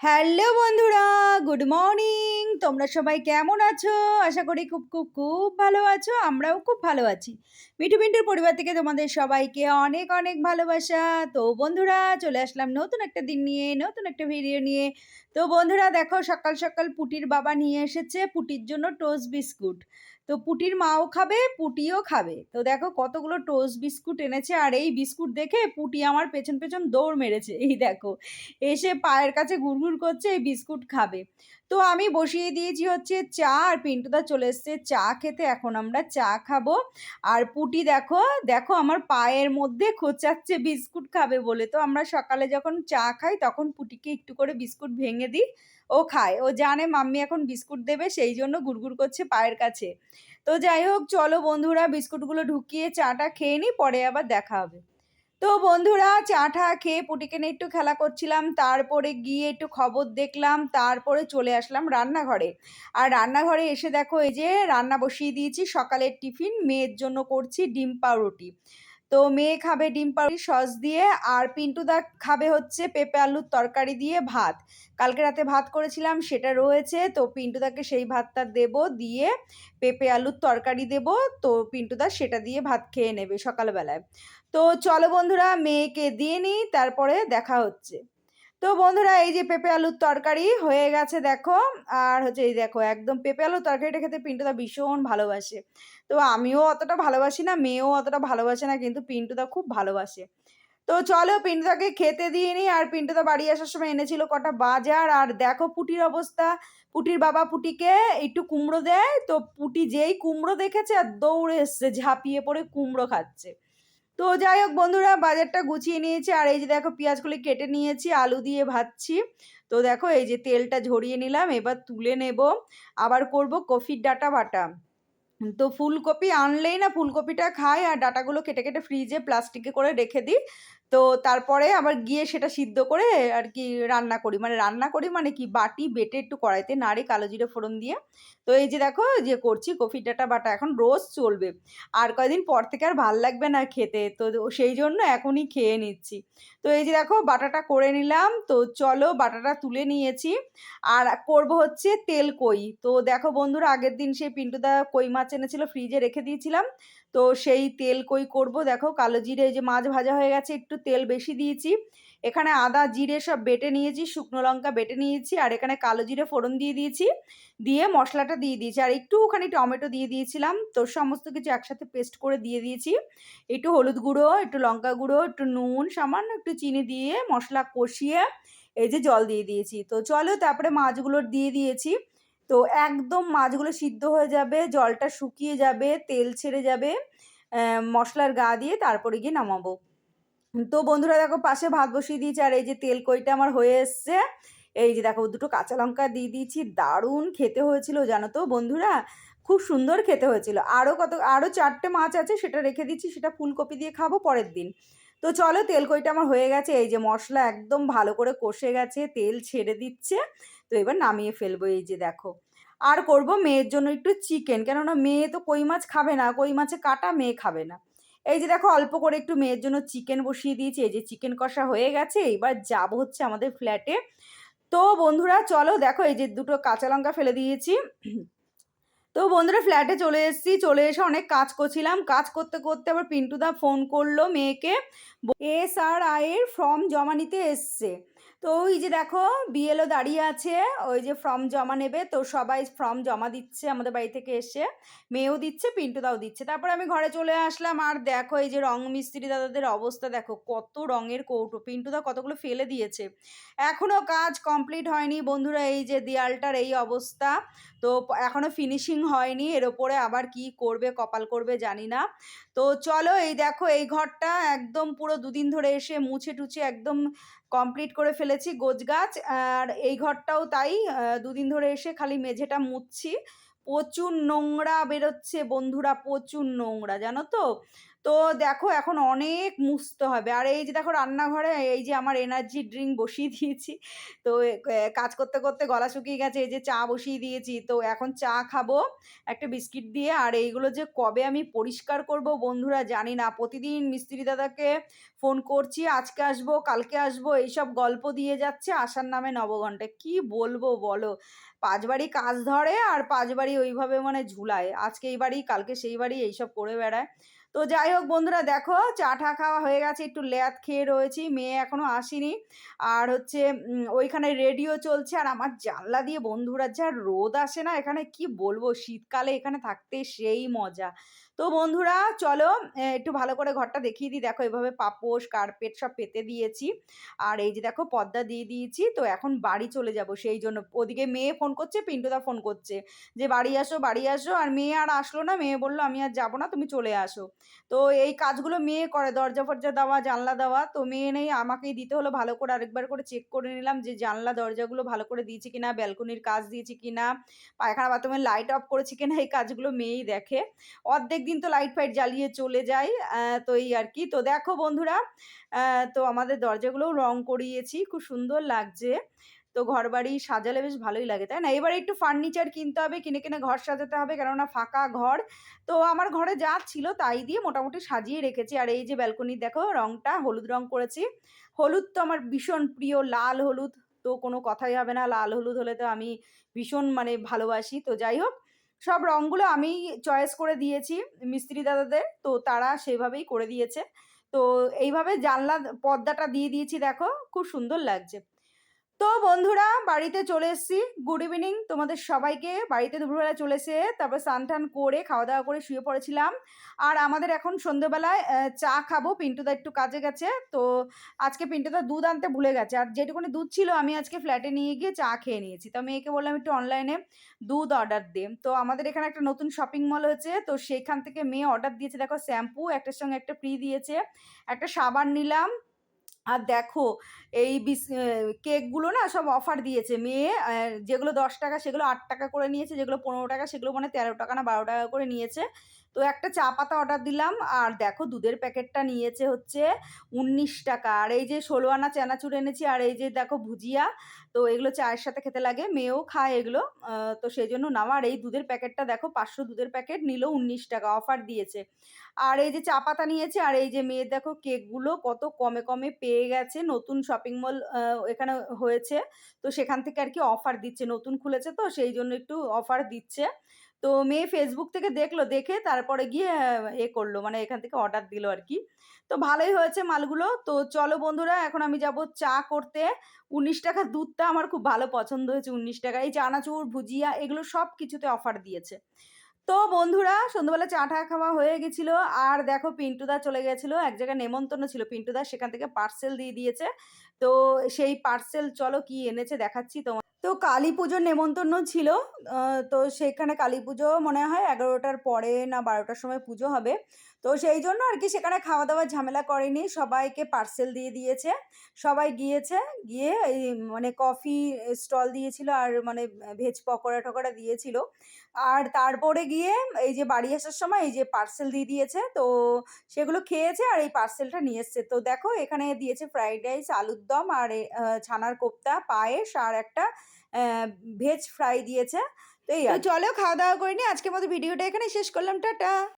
Hello বন্ধুরা, good morning. তোমরা সবাই কেমন আছো? আশা করি খুব খুব খুব ভালো আছো, আমরাও খুব ভালো আছি। মিঠু মিন্টুর পরিবার থেকে তোমাদের সবাইকে অনেক অনেক ভালোবাসা। তো বন্ধুরা, চলে আসলাম নতুন একটা দিন নিয়ে, নতুন একটা ভিডিও নিয়ে। তো বন্ধুরা, দেখো সকাল সকাল পুটির বাবা নিয়ে এসেছে পুটির জন্য টোস্ট বিস্কুট তো পুটির মাও খাবে, পুটিও খাবে। তো দেখো কতগুলো টোস্ট বিস্কুট এনেছে আর এই বিস্কুট দেখে পুটি আমার পেছন পেছন দৌড় মেরেছে। এই দেখো, এসে পায়ের কাছে ঘুরঘুর করছে, এই বিস্কুট খাবে। তো আমি বসিয়ে দিয়েছি হচ্ছে চা আর পিন্টুদা চলে এসছে চা খেতে, এখন আমরা চা খাব। আর পুটি দেখো দেখো আমার পায়ের মধ্যে খোঁচাচ্ছে বিস্কুট খাবে বলে। তো আমরা সকালে যখন চা খাই তখন পুটিকে একটু করে বিস্কুট ভেঙে দিই। ও খায়। ও জানে মাম্মি এখন বিস্কুট দেবে, সেই জন্য গুড়গুড় করছে পায়ের কাছে। তো যাই হোক, চলো বন্ধুরা, বিস্কুটগুলো ঢুকিয়ে চাটা খেয়ে নিই পরে আবার দেখা হবে। তো বন্ধুরা চা টা খেয়ে পুটিকে নিয়ে একটু খেলা করছিলাম, তারপরে গিয়ে একটু খবর দেখলাম, তারপরে চলে আসলাম রান্নাঘরে। আর রান্নাঘরে এসে দেখো, এই যে রান্না বসিয়ে দিয়েছি, সকালের টিফিন, মেয়ের জন্য করছি ডিম পাউরুটি। তো মেয়ে খাবে ডিম পাউরি সস দিয়ে, আর পিন্টু দা খাবে হচ্ছে পেঁপে আলুর তরকারি দিয়ে ভাত। কালকে রাতে ভাত করেছিলাম, সেটা রয়েছে। তো পিন্টু দাকে সেই ভাতটা দেব, দিয়ে পেঁপে আলুর তরকারি দেব। তো পিন্টু দা সেটা দিয়ে ভাত খেয়ে নেবে সকালবেলায়। তো চলো বন্ধুরা, মেয়েকে দিয়ে নিই, তারপরে দেখা হচ্ছে। তো বন্ধুরা, এই যে পেঁপে আলুর তরকারি হয়ে গেছে দেখো। আর হচ্ছে এই দেখো, একদম পেঁপে আলুর তরকারিটা খেতে পিন্টুদা ভীষণ ভালোবাসে। তো আমিও অতটা ভালোবাসি না, মেয়েও অতটা ভালোবাসে না, কিন্তু পিন্টুদা খুব ভালোবাসে। তো চলো পিন্টুদাকে খেতে দিয়ে নিই। আর পিন্টুদা বাড়ি আসার সময় এনেছিল কটা বাজার। আর দেখো পুটির অবস্থা। পুটির বাবা পুটিকে একটু কুমড়ো দেয়। তো পুটি যেই কুমড়ো দেখেছে আর দৌড়ে এসছে, ঝাঁপিয়ে পড়ে কুমড়ো খাচ্ছে। তো যাই হোক বন্ধুরা বাজারটা গুছিয়ে নিয়েছি। আর এই যে দেখো পেঁয়াজগুলি কেটে নিয়েছি, আলু দিয়ে ভাজছি। তো দেখো এই যে তেলটা ঝরিয়ে নিলাম, এবার তুলে নেব। আবার করব কফির ডাটা বাটা। তো ফুলকপি আনলেই না ফুলকপিটা খাই, আর ডাটাগুলো কেটে কেটে ফ্রিজে প্লাস্টিকে করে রেখে দিই। তো তারপরে আবার গিয়ে সেটা সিদ্ধ করে আর কি রান্না করি। মানে রান্না করি মানে কি বাটি, বেটে একটু কড়াইতে নাড়ি কালো জিরে ফোড়ন দিয়ে। তো এই যে দেখো যে করছি কফি ডাটা বাটা, এখন রোজ চলবে। আর কয়দিন পর থেকে আর ভালো লাগবে না খেতে, তো সেই জন্য এখনই খেয়ে নিচ্ছি। তো এই যে দেখো, বাটাটা করে নিলাম। তো চলো বাটাটা তুলে নিয়েছি। আর করব হচ্ছে তেল কই। তো দেখো বন্ধুরা, আগের দিন সেই পিন্টুদা কই মাছ এনেছিল ফ্রিজে রেখে দিয়েছিলাম। তো সেই তেল কই করব? দেখো কালো জিরে এই যে মাছ ভাজা হয়ে গেছে, একটু তেল বেশি দিয়েছি। এখানে আদা, জিরে সব বেটে নিয়েছি, শুকনো লঙ্কা বেটে নিয়েছি, আর এখানে কালো জিরে ফোড়ন দিয়ে দিয়েছি। দিয়ে মশলাটা দিয়ে দিয়েছি, আর একটু একটুখানি টমেটো দিয়ে দিয়েছিলাম। তো সমস্ত কিছু একসাথে পেস্ট করে দিয়ে দিয়েছি। একটু হলুদ গুঁড়ো, একটু লঙ্কা গুঁড়ো, একটু নুন, সামান্য একটু চিনি দিয়ে মশলা কষিয়ে এই যে জল দিয়ে দিয়েছি। তো চলো তারপরে মাছগুলো দিয়ে দিয়েছি। তো একদম মাছগুলো সিদ্ধ হয়ে যাবে, জলটা শুকিয়ে যাবে, তেল ছেড়ে যাবে মশলার গা দিয়ে তারপরে গিয়ে নামাবো। তো বন্ধুরা দেখো পাশে ভাত বসিয়ে দিয়েছি, আর এই যে তেল কইটা আমার হয়ে এসছে। এই যে দেখো দুটো কাঁচা লঙ্কা দিয়ে দিয়েছি, দারুণ খেতে হয়েছিল জানো তো বন্ধুরা? খুব সুন্দর খেতে হয়েছিল। আরও কত আরও চারটে মাছ আছে, সেটা রেখে দিচ্ছি, সেটা ফুলকপি দিয়ে খাব পরের দিন। তো চলো তেল কইটা আমার হয়ে গেছে। এই যে মশলা একদম ভালো করে কষে গেছে, তেল ছেড়ে দিচ্ছে। তো এবার নামিয়ে ফেলব। এই যে দেখো। আর করব মেয়ের জন্য একটু চিকেন কেননা মেয়ে তো কই মাছ খাবে না, কই মাছে কাটা মেয়ে খাবে না। এই যে দেখো, অল্প করে একটু মেয়ের জন্য চিকেন বসিয়ে দিয়েছি। এই যে চিকেন কষা হয়ে গেছে। এইবার যাব হচ্ছে আমাদের ফ্ল্যাটে তো বন্ধুরা, চলো দেখো, এই যে দুটো কাঁচা লঙ্কা ফেলে দিয়েছি। তো বন্ধুরা ফ্ল্যাটে চলে এসেছি, চলে এসে অনেক কাজ করছিলাম। কাজ করতে করতে আবার পিন্টুদা ফোন করল মেয়েকে। এস আর আয়ের ফর্ম জমা নিতে এসছে। তো ওই যে দেখো বিএলও দাঁড়িয়ে আছে, ওই যে ফর্ম জমা নেবে। তো সবাই ফর্ম জমা দিচ্ছে, আমাদের বাড়ি থেকে এসে। মেয়েও দিচ্ছে পিন্টুদাও দিচ্ছে। তারপরে আমি ঘরে চলে আসলাম, আর দেখো এই যে রং মিস্ত্রি দাদাদের অবস্থা, দেখো কত রঙের কৌটো। পিন্টুদা কতগুলো ফেলে দিয়েছে। এখনও কাজ কমপ্লিট হয়নি। বন্ধুরা এই যে দেয়ালটার এই অবস্থা। তো এখনও ফিনিশিং হয়নি, এর ওপরে আবার কি করবে, কপাল করবে জানি না। তো চলো এই দেখো, এই ঘরটা একদম পুরো দুদিন ধরে এসে মুছে টুছে একদম কমপ্লিট করে ফেলেছি গোছ গাছ আর এই ঘরটাও তাই দুদিন ধরে এসে খালি মেঝেটা মুছছি প্রচুর নোংরা বেরোচ্ছে বন্ধুরা, প্রচুর নোংরা, জানো তো? তো দেখো এখন অনেক মুছতে হবে। আর এই যে দেখো রান্নাঘরে এই যে আমার এনার্জি ড্রিঙ্ক বসিয়ে দিয়েছি, তো কাজ করতে করতে গলা শুকিয়ে গেছে, এই যে চা বসিয়ে দিয়েছি, তো এখন চা খাব, একটা বিস্কিট দিয়ে। আর এইগুলো যে কবে আমি পরিষ্কার করব বন্ধুরা জানি না। প্রতিদিন মিস্ত্রি দাদাকে ফোন করছি, আজকে আসব, কালকে আসব, এইসব গল্প দিয়ে যাচ্ছে আসার নামে নবঘণ্টা কি বলব বলো? পাঁচ বাড়ি কাজ ধরে আর পাঁচ বাড়ি ওইভাবে মানে ঝুলায়। আজকে এই বাড়ি কালকে সেই বাড়ি এইসব করে বেড়ায়। তো যাই হোক বন্ধুরা, দেখো চা ঠা খাওয়া হয়ে গেছে, একটু ল্যাদ খেয়ে রয়েছি, মেয়ে এখনও আসেনি। আর হচ্ছে ওইখানে রেডিও চলছে আর আমার জানলা দিয়ে বন্ধুরা যা রোদ আসে না, এখানে কি বলব, শীতকালে এখানে থাকতে সেই মজা। তো বন্ধুরা চলো একটু ভালো করে ঘরটা দেখিয়ে দিই। দেখো এভাবে পাপোশ, কার্পেট সব পেতে দিয়েছি। আর এই যে দেখো পর্দা দিয়ে দিয়েছি, তো এখন বাড়ি চলে যাব সেই জন্য। ওদিকে মেয়ে ফোন করছে, পিন্টুদা ফোন করছে যে, বাড়ি আসো বাড়ি আসো। আর মেয়ে আর আসলো না, মেয়ে বলল, আমি আর যাব না, তুমি চলে আসো। তো এই কাজগুলো মেয়ে করে, দরজা ফরজা দেওয়া, জানলা দেওয়া, তো মেয়ে নেই। আমাকেই দিতে হলো ভালো করে আরেকবার করে চেক করে নিলাম যে, জানলা, দরজাগুলো ভালো করে দিয়েছি কিনা ব্যালকনির কাজ দিয়েছি কিনা, পায়খানা বাথরুমের লাইট অফ করেছি কিনা, এই কাজগুলো মেয়েই দেখে। অর্ধেক দিন তো লাইট ফাইট জ্বালিয়ে চলে যায় তো এই আর কি। তো দেখো বন্ধুরা তো আমাদের দরজাগুলোও রং করিয়েছি, খুব সুন্দর লাগছে। তো ঘর বাড়ি সাজালে বেশ ভালোই লাগে, তাই না? এবার একটু ফার্নিচার কিনতে হবে, কিনে কিনে ঘর সাজাতে হবে, কেননা ফাঁকা ঘর। তো আমার ঘরে যা ছিল তাই দিয়ে মোটামুটি সাজিয়ে রেখেছি। আর এই যে ব্যালকনি দেখো, রংটা হলুদ রং করেছি। হলুদ তো আমার ভীষণ প্রিয়, লাল হলুদ তো কোনো কথাই হবে না। লাল হলুদ হলে তো আমি ভীষণ মানে ভালোবাসি। তো যাই হোক সব রঙগুলো আমি চয়েস করে দিয়েছি মিস্ত্রি দাদাদের। তো তারা সেভাবেই করে দিয়েছে। তো এইভাবে জানলা পর্দাটা দিয়ে দিয়েছি, দেখো, খুব সুন্দর লাগছে। তো বন্ধুরা, বাড়িতে চলে এসেছি। গুড ইভিনিং তোমাদের সবাইকে। বাড়িতে দুপুরবেলা চলে এসে তারপর স্নান টান করে, খাওয়া দাওয়া করে শুয়ে পড়েছিলাম। আর আমাদের এখন সন্ধ্যেবেলায় চা খাব। পিন্টুদা একটু কাজে গেছে। তো আজকে পিন্টুদা দুধ আনতে ভুলে গেছে। আর যেটুকুনি দুধ ছিল, আমি আজকে ফ্ল্যাটে নিয়ে গিয়ে চা খেয়ে নিয়েছি। তো মেয়েকে বললাম একটু অনলাইনে দুধ অর্ডার দে। তো আমাদের এখানে একটা নতুন শপিং মল হয়েছে। তো সেখান থেকে মেয়ে অর্ডার দিয়েছে। দেখো, শ্যাম্পু, একটার সঙ্গে একটা ফ্রি দিয়েছে। একটা সাবান নিলাম। আর দেখো, এই বিস কেকগুলো না সব অফার দিয়েছে। মেয়ে যেগুলো দশ টাকা, সেগুলো আট টাকা করে নিয়েছে, যেগুলো পনেরো টাকা, সেগুলো মানে তেরো টাকা না বারো টাকা করে নিয়েছে। তো একটা চা পাতা অর্ডার দিলাম, আর দেখো দুধের প্যাকেটটা নিয়েছে হচ্ছে উনিশ টাকা। আর এই যে ষোলো আনা চানাচুর এনেছি, আর এই যে দেখো ভুজিয়া, তো এগুলো চায়ের সাথে খেতে লাগে, মেয়েও খায় এগুলো তো সেই জন্য নেওয়া আর এই দুধের প্যাকেটটা দেখো, পাঁচশো দুধের প্যাকেট নিল, উনিশ টাকা অফার দিয়েছে। আর এই যে চা পাতা নিয়েছে, আর এই যে মেয়ের দেখো কেকগুলো কত কমে কমে পেয়ে গেছে, নতুন শপিং মল এখানে হয়েছে। তো সেখান থেকে আর কি অফার দিচ্ছে, নতুন খুলেছে তো, সেই জন্য একটু অফার দিচ্ছে। তো মেয়ে ফেসবুক থেকে দেখল, দেখে তারপরে গিয়ে এ করল মানে এখান থেকে অর্ডার দিল আর কি তো ভালোই হয়েছে মালগুলো। তো চলো বন্ধুরা, এখন আমি যাব চা করতে। উনিশ টাকার দুধটা আমার খুব ভালো পছন্দ হয়েছে, উনিশ টাকা। এই চানাচুর, ভুজিয়া এগুলো সব কিছুতে অফার দিয়েছে। তো বন্ধুরা, সন্ধ্যাবেলা চা টা খাওয়া হয়ে গেছিল। আর দেখো পিন্টুদা চলে গেছিল, এক জায়গায় নেমন্তন্ন ছিল। পিন্টুদা সেখান থেকে পার্সেল দিয়ে দিয়েছে। তো সেই পার্সেল চলো কি এনেছে দেখাচ্ছি তোমার তো কালী পুজোর নেমন্তন্ন ছিল। তো সেখানে কালী পুজো মনে হয় এগারোটার পরে না বারোটার সময় পুজো হবে। তো সেই জন্য আর কি সেখানে খাওয়া দাওয়ার ঝামেলা করেনি। সবাইকে পার্সেল দিয়ে দিয়েছে। সবাই গিয়েছে, গিয়ে এই মানে কফি স্টল দিয়েছিল আর মানে ভেজ পকোড়া টকোড়া দিয়েছিল। আর তারপরে গিয়ে এই যে বাড়ি আসার সময় এই যে পার্সেল দিয়ে দিয়েছে তো সেগুলো খেয়েছে আর এই পার্সেলটা নিয়ে এসছে। তো দেখো এখানে দিয়েছে ফ্রাইড রাইস আলুর দম আর ছানার কোপ্তা পায়েস আর একটা ভেজ ফ্রাই দিয়েছে। তো এই চলেও চলো খাওয়া দাওয়া করে নি আজকের মতো ভিডিওটা এখানে শেষ করলাম টাটা।